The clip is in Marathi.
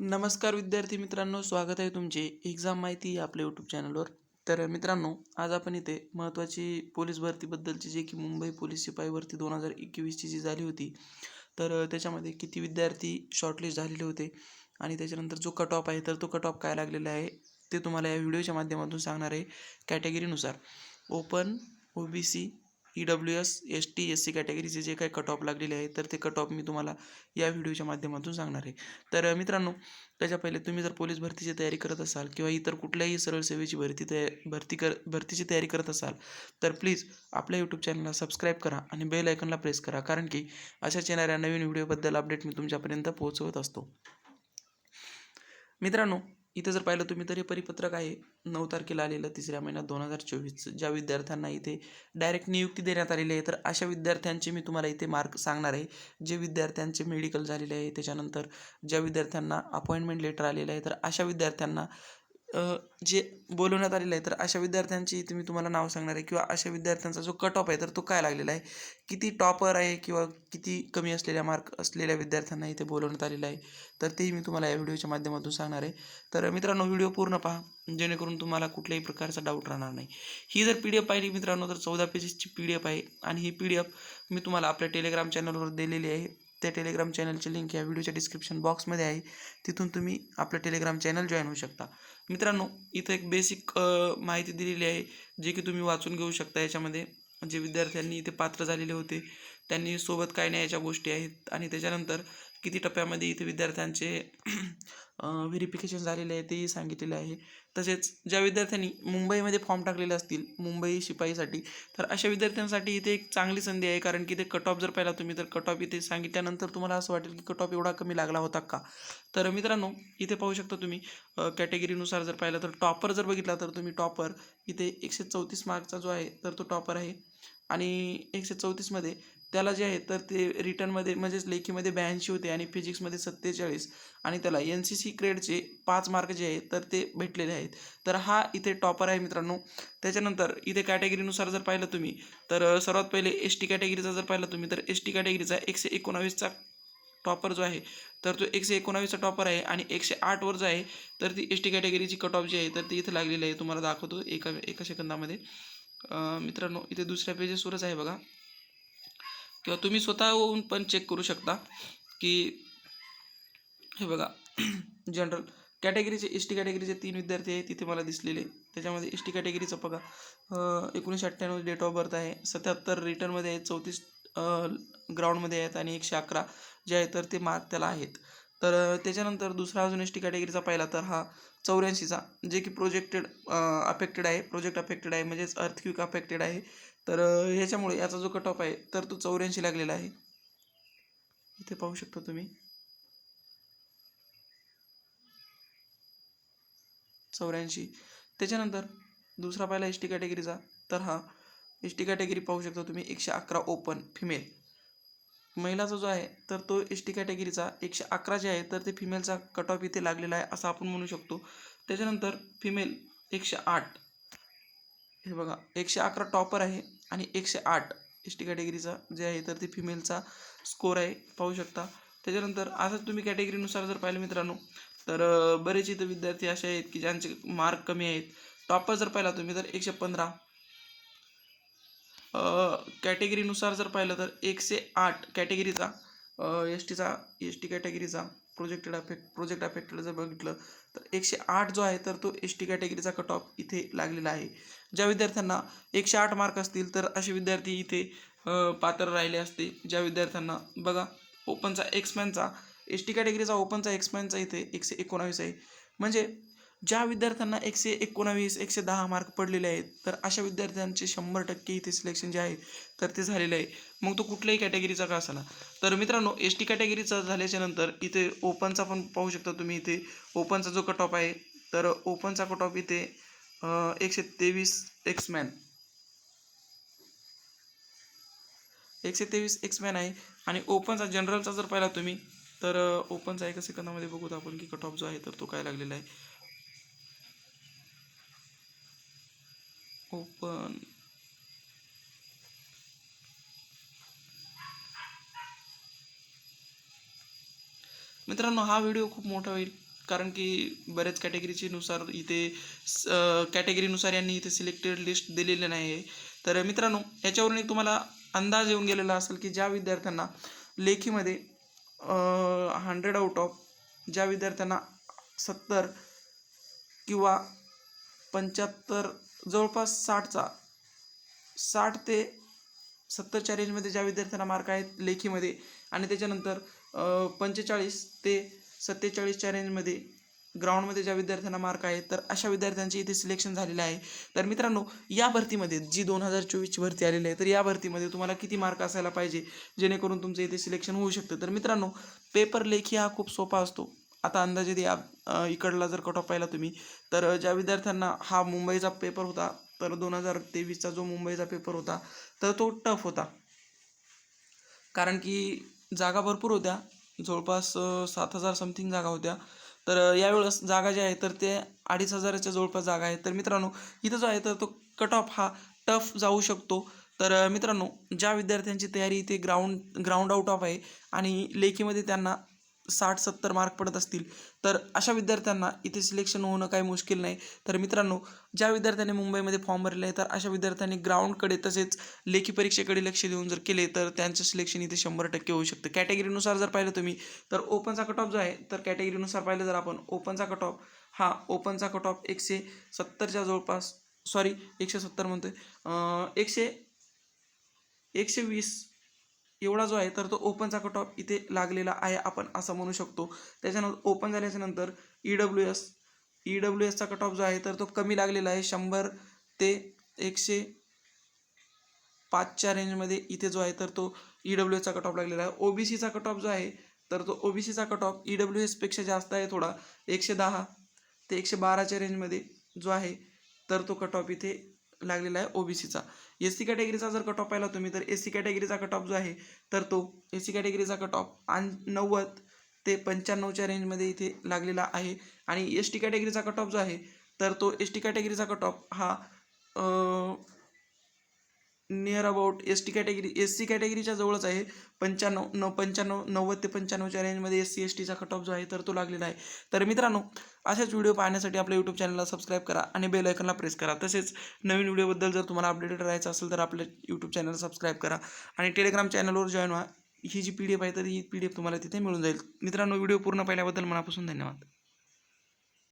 नमस्कार विद्यार्थी मित्रांनो स्वागत आहे तुमचे एक्झाम माहिती आपल्या यूट्यूब चॅनलवर तर मित्रांनो आज आपण इथे महत्त्वाची पोलीस भरतीबद्दलची जे की मुंबई पोलीस शिपाई भरती दोन हजार एकवीसची जी झाली होती तर त्याच्यामध्ये किती विद्यार्थी शॉर्टलिस्ट झालेले होते आणि त्याच्यानंतर जो कट ऑफ आहे तर तो कट ऑफ काय लागलेला आहे ते तुम्हाला या व्हिडिओच्या माध्यमातून सांगणार आहे कॅटेगरीनुसार open O B C E W S S T S C कॅटेगरीचे जे काही कट ऑफ लागलेले आहे तर ते कट ऑफ मी तुम्हाला या व्हिडिओच्या माध्यमातून सांगणार आहे. तर मित्रांनो त्याच्या पहिले तुम्ही जर पोलीस भरतीची तयारी करत असाल किंवा इतर कुठल्याही सरळ सेवेची भरती तया भरती कर भरतीची तयारी करत असाल तर प्लीज आपल्या यूट्यूब चॅनलला सबस्क्राईब करा आणि बेल आयकनला प्रेस करा कारण की अशाच येणाऱ्या नवीन व्हिडिओबद्दल अपडेट मी तुमच्यापर्यंत पोहोचवत असतो. मित्रांनो इथं जर पाहिलं तुम्ही तर हे परिपत्रक आहे. नऊ तारखेला आलेलं तिसऱ्या महिन्यात दोन हजार चोवीस. ज्या विद्यार्थ्यांना इथे डायरेक्ट नियुक्ती देण्यात आलेली आहे तर अशा विद्यार्थ्यांचे मी तुम्हाला इथे मार्क सांगणार आहे. जे विद्यार्थ्यांचे मेडिकल झालेले आहे त्याच्यानंतर ज्या विद्यार्थ्यांना अपॉइंटमेंट लेटर आलेलं आहे तर अशा विद्यार्थ्यांना जे बोलवण्यात आलेलं आहे तर अशा विद्यार्थ्यांची इथे मी तुम्हाला नाव सांगणार आहे किंवा अशा विद्यार्थ्यांचा जो कट ऑफ आहे तर तो काय लागलेला आहे? किती टॉपर आहे किंवा किती कमी असलेल्या मार्क असलेल्या विद्यार्थ्यांना इथे बोलवण्यात आलेलं आहे? तर तेही मी तुम्हाला या व्हिडिओच्या माध्यमातून सांगणार आहे. तर मित्रांनो व्हिडिओ पूर्ण पहा. जेणेकरून तुम्हाला कुठल्याही प्रकारचा डाऊट राहणार नाही. ही जर पी डी एफ पाहिली मित्रांनो तर चौदा पेजेसची पी डी एफ आहे. आणि ही पी डी एफ मी तुम्हाला आपल्या टेलिग्राम चॅनलवर दिलेली आहे. त्या टेलिग्राम चॅनलची लिंक या व्हिडिओच्या डिस्क्रिप्शन बॉक्समध्ये आहे. तिथून तुम्ही आपलं टेलिग्राम चॅनल जॉईन होऊ शकता. मित्रांनो इथं एक बेसिक माहिती दिलेली आहे जे की तुम्ही वाचून घेऊ शकता याच्यामध्ये. जे विद्यार्थ्यांनी इथे पात्र झालेले होते. त्यांनी सोबत काय न्यायच्या गोष्टी आहेत. आणि त्याच्यानंतर किती टप्प्यामध्ये इथे विद्यार्थ्यांचे व्हेरिफिकेशन झालेले आहे तेही सांगितलेले आहे. तसेच ज्या विद्यार्थ्यांनी मुंबईमध्ये फॉर्म टाकलेले असतील मुंबई शिपाईसाठी तर अशा विद्यार्थ्यांसाठी इथे एक चांगली संधी आहे. कारण की ते कट ऑफ जर पाहिला तुम्ही तर कट ऑफ इथे सांगितल्यानंतर तुम्हाला असं वाटेल की कट ऑफ एवढा कमी लागला होता का? तर मित्रांनो इथे पाहू शकता तुम्ही कॅटेगरीनुसार जर पाहिलं तर टॉपर जर बघितला तर तुम्ही टॉपर इथे एकशे चौतीस मार्कचा जो आहे तर तो टॉपर आहे. आणि एकशे चौतीसमध्ये त्याला जे आहे तर ते रिटर्नमध्ये म्हणजेच लेखीमध्ये ब्याऐंशी होते आणि फिजिक्समध्ये सत्तेचाळीस आणि त्याला एन सी सी ग्रेडचे पाच मार्क जे आहेत तर ते भेटलेले आहेत. तर हा इथे टॉपर आहे मित्रांनो. त्याच्यानंतर इथे कॅटेगरीनुसार जर पाहिलं तुम्ही तर सर्वात पहिले एस टी कॅटेगरीचा जर पाहिलं तुम्ही तर एस टी कॅटेगरीचा एकशे एकोणावीसचा टॉपर जो आहे तर तो एकशे एकोणावीसचा टॉपर आहे आणि एकशे आठवर जो आहे तर ती एस टी कॅटेगरीची कट ऑफ जी आहे तर ती इथे लागलेली आहे. तुम्हाला दाखवतो एका एका सेकंदामध्ये. मित्रांनो इथे दुसऱ्या पेजेसवरच आहे बघा. किंवा तुम्ही स्वतःहून पण चेक करू शकता की हे बघा जनरल कॅटेगरीचे एस टी कॅटेगरीचे तीन विद्यार्थी आहे तिथे मला दिसलेले. त्याच्यामध्ये एस टी कॅटेगरीचं बघा एकोणीसशे अठ्ठ्याण्णव डेट ऑफ बर्थ आहे सत्याहत्तर रिटर्नमध्ये आहेत चौतीस ग्राउंडमध्ये आहेत आणि एकशे अकरा जे आहे तर ते मार्क त्याला आहेत. तर त्याच्यानंतर दुसरा अजून एस टी कॅटेगरीचा पाहिला तर हा चौऱ्याऐंशीचा जे की प्रोजेक्टेड अफेक्टेड आहे प्रोजेक्ट अफेक्टेड आहे म्हणजेच अर्थक्विक अफेक्टेड आहे. तर ह्याच्यामुळे याचा जो कट ऑफ आहे तर तो चौऱ्याऐंशी लागलेला आहे. इथे पाहू शकता तुम्ही. चौऱ्याऐंशी. त्याच्यानंतर दुसरा पाहिला एस टी कॅटेगरीचा तर हा एस टी कॅटेगरी पाहू शकता तुम्ही एकशे अकरा ओपन फिमेल महिलाचा जो आहे तर तो एस टी कॅटेगरीचा एकशे अकरा जे आहे तर ते फिमेलचा कट ऑफ इथे लागलेला आहे असं आपण म्हणू शकतो. त्याच्यानंतर फिमेल एकशे आठ. हे बघा एकशे अकरा टॉपर आहे आणि एकशे आठ एस टी कॅटेगरीचा जे आहे तर ते फिमेलचा स्कोर आहे पाहू शकता. त्याच्यानंतर असंच तुम्ही कॅटेगरीनुसार जर पाहिलं मित्रांनो तर बरेच इथं विद्यार्थी असे आहेत की ज्यांचे मार्क कमी आहेत. टॉपर जर पाहिला तुम्ही तर एकशे पंधरा. कॅटेगरीनुसार जर पाहिलं तर एकशे आठ कॅटेगरीचा एस टीचा एस टी कॅटेगरीचा प्रोजेक्टेड अफेक्ट प्रोजेक्ट अफेक्टेड जर बघितलं तर एकशे आठ जो आहे तर तो एस टी कॅटेगरीचा कट ऑफ इथे लागलेला आहे. ज्या विद्यार्थ्यांना एकशे आठ मार्क असतील तर असे विद्यार्थी इथे पात्र राहिले असते. ज्या विद्यार्थ्यांना बघा ओपनचा एक्समॅनचा एस टी कॅटेगरीचा ओपनचा एक्समॅनचा इथे एकशे एकोणावीस आहे. म्हणजे ज्या विद्यार्थ्यांना एकशे एकोणावीस एकशे दहा मार्क पडलेले आहेत तर अशा विद्यार्थ्यांचे शंभर टक्के इथे सिलेक्शन जे आहे तर ते झालेलं आहे. मग तो कुठल्याही कॅटेगरीचा का असाला? तर मित्रांनो एस टी कॅटेगरीचा झाल्याच्यानंतर इथे ओपनचा पण पाहू शकता तुम्ही इथे. ओपनचा जो कट ऑफ आहे तर ओपनचा कट ऑफ इथे एकशे तेवीस एक्समॅन एकशे तेवीस एक्समॅन आहे. आणि ओपनचा जनरलचा जर पाहिला तुम्ही तर ओपनचा एका सेकंदामध्ये बघूत आपण की कट ऑफ जो आहे तर तो काय लागलेला आहे. ओपन मित्रांनो हा व्हिडिओ खूप मोठा होईल. कारण की बऱ्याच कॅटेगरीचे नुसार इथे कॅटेगरीनुसार यांनी इथे सिलेक्टेड लिस्ट दिलेली नाही आहे तर मित्रांनो याच्यावरून एक तुम्हाला अंदाज येऊन गेलेला असेल की ज्या विद्यार्थ्यांना लेखीमध्ये हंड्रेड आउट ऑफ ज्या विद्यार्थ्यांना सत्तर किंवा पंच्याहत्तर जवळपास साठचा साठ ते सत्तरच्या रेंजमध्ये ज्या विद्यार्थ्यांना मार्क आहेत लेखीमध्ये आणि त्याच्यानंतर पंचेचाळीस ते सत्तेचाळीसच्या रेंजमध्ये ग्राउंडमध्ये ज्या विद्यार्थ्यांना मार्क आहेत तर अशा विद्यार्थ्यांचे इथे सिलेक्शन झालेलं आहे. तर मित्रांनो या भरतीमध्ये जी दोन हजार चोवीसची भरती आलेली आहे तर या भरतीमध्ये तुम्हाला किती मार्क असायला पाहिजे जेणेकरून तुमचं इथे सिलेक्शन होऊ शकतं. तर मित्रांनो पेपर लेखी हा खूप सोपा असतो. आता अंदाजे या इकडला जर कट ऑफ पाहिला तुम्ही तर ज्या विद्यार्थ्यांना हा मुंबईचा पेपर होता तर दोन हजार तेवीसचा जो मुंबईचा पेपर होता तर तो टफ होता. कारण की जागा भरपूर होत्या जवळपास सात हजार समथिंग जागा होत्या. तर यावेळेस जागा ज्या आहे तर ते अडीच हजाराच्या जवळपास जागा आहे. तर मित्रांनो इथं जो आहे तर तो कट ऑफ हा टफ जाऊ शकतो. तर मित्रांनो ज्या विद्यार्थ्यांची तयारी इथे ग्राउंड ग्राउंड आउट ऑफ आहे आणि लेखीमध्ये त्यांना साठ सत्तर मार्क पडत असतील. तर अशा विद्यार्थ्यांना इथे सिलेक्शन होणं काही मुश्किल नाही. तर मित्रांनो ज्या विद्यार्थ्यांनी मुंबईमध्ये फॉर्म भरले आहे तर अशा विद्यार्थ्यांनी ग्राउंडकडे तसेच लेखी परीक्षेकडे लक्ष देऊन जर केले तर त्यांचं सिलेक्शन इथे शंभर टक्के होऊ शकतं. कॅटेगरीनुसार जर पाहिलं तुम्ही तर ओपनचा कट ऑफ जो आहे तर कॅटेगरीनुसार पाहिलं जर आपण ओपनचा कट ऑफ हा ओपनचा कट ऑफ एकशे सत्तरच्या जवळपास सॉरी एकशे सत्तर म्हणतोय. एकशे एकशे वीस एवढा जो आहे तर तो ओपनचा कट ऑफ इथे लागलेला आहे आपण असं म्हणू शकतो. त्याच्यानंतर ओपन झाल्याच्यानंतर E W S E W एसचा cut off जो आहे तर तो कमी लागलेला आहे. शंभर ते एकशे पाचच्या रेंजमध्ये इथे जो आहे तर तो ई डब्ल्यू एसचा कट ऑफ लागलेला आहे. ओ बी सीचा कट ऑफ जो आहे तर तो ओ बी सीचा कट ऑफ ई डब्ल्यू एसपेक्षा जास्त आहे थोडा. एकशे दहा ते एकशे बाराच्या रेंजमध्ये जो आहे तर तो कट ऑफ इथे लागलेला आहे ओ बी सीचा एस सी कॅटेगरीचा जर कट ऑफ पाहिला तुम्ही तर एस सी कॅटेगरीचा कट ऑफ जो आहे तर तो एस सी कॅटेगरीचा कट ऑफ आण नव्वद ते पंच्याण्णवच्या रेंजमध्ये इथे लागलेला आहे. आणि एस टी कॅटेगरीचा कट ऑफ जो आहे तर तो एस टी कॅटेगरीचा कट ऑफ हा near about S T category S C कॅटेगरीच्या जवळच आहे. पंच्याण्णव न पंच्याण्णव नव्वद ते पंच्याण्णवच्या रेंजमध्ये एस सी एस टीचा कट ऑफ जो आहे तर तो लागलेला आहे. तर मित्रांनो अशाच व्हिडिओ पाहण्यासाठी आपल्या यूट्यूब चॅनलला सबस्क्राईब करा आणि बेल आयकनला प्रेस करा. तसेच नवीन व्हिडिओबद्दल जर तुम्हाला अपडेटेड राहायचं असेल तर आपल्या यूट्यूब चॅनल सबस्क्राईब करा आणि टेलिग्राम चॅनलवर जॉईन व्हा. ही जी पी डी एफ आहे तर ही पी डी एफ तुम्हाला तिथे मिळून जाईल. मित्रांनो व्हिडिओ पूर्ण पाहिल्याबद्दल मनापासून धन्यवाद.